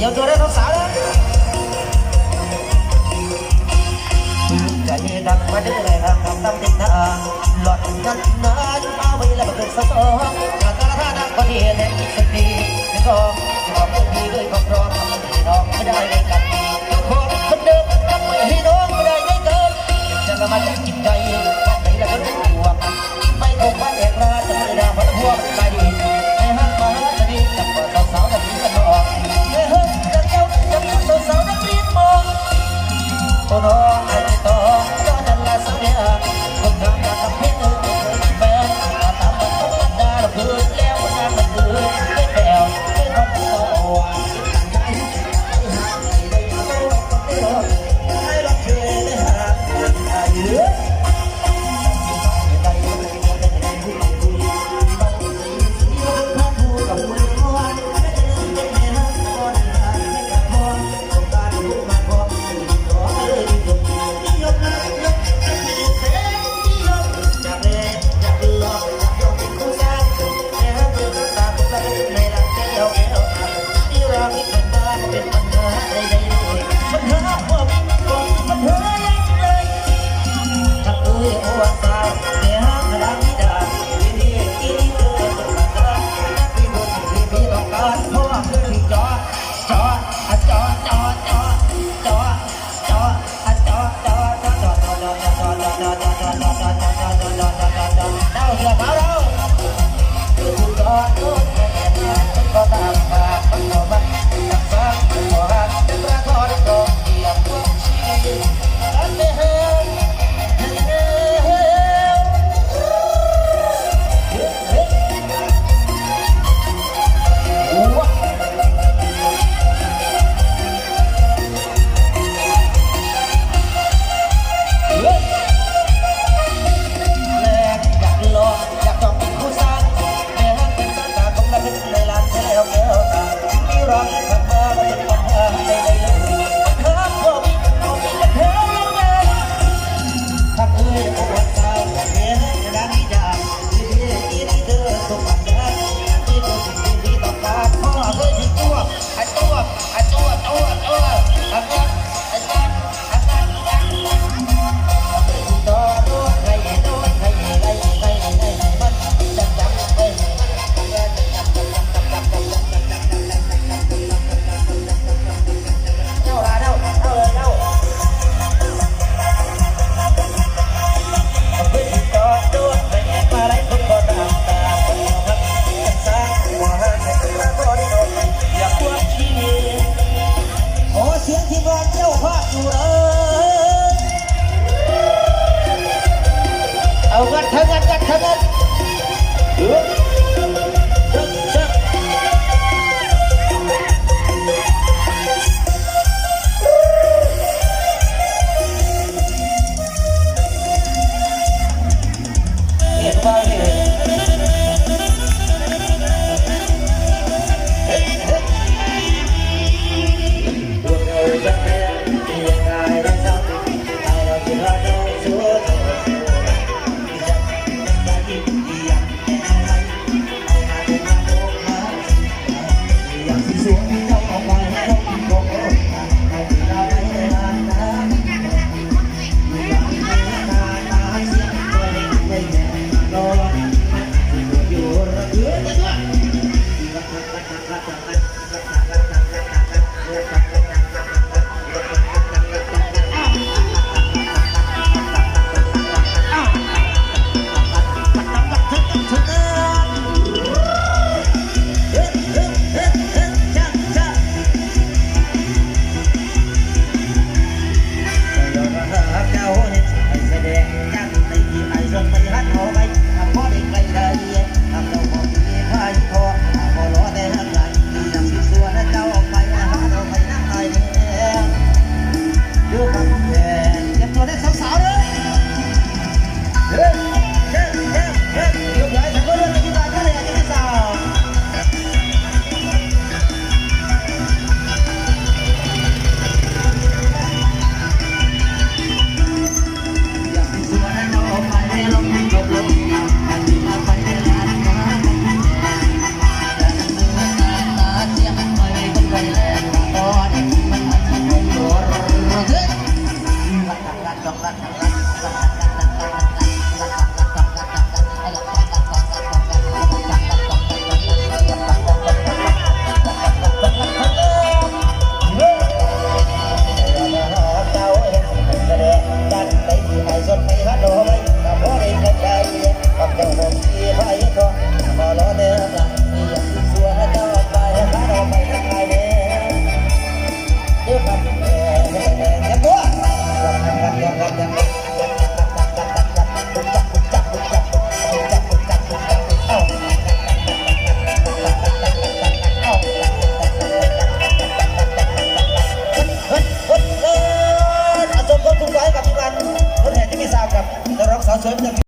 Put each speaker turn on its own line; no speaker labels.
เดี๋ยวตัวได้ทั้งสาวแล้วใจดักมาด้อครับคำตั้งเป็นทาหลอดกันนานเอาไว้แล้วมาเกิดสะสมหากระทาดักปรีเทศแห่งคิดสักทีนึกออกจะบอกเรื่องดีด้วยความร้อนทำให้น้องไม่ได้เลยกัน สม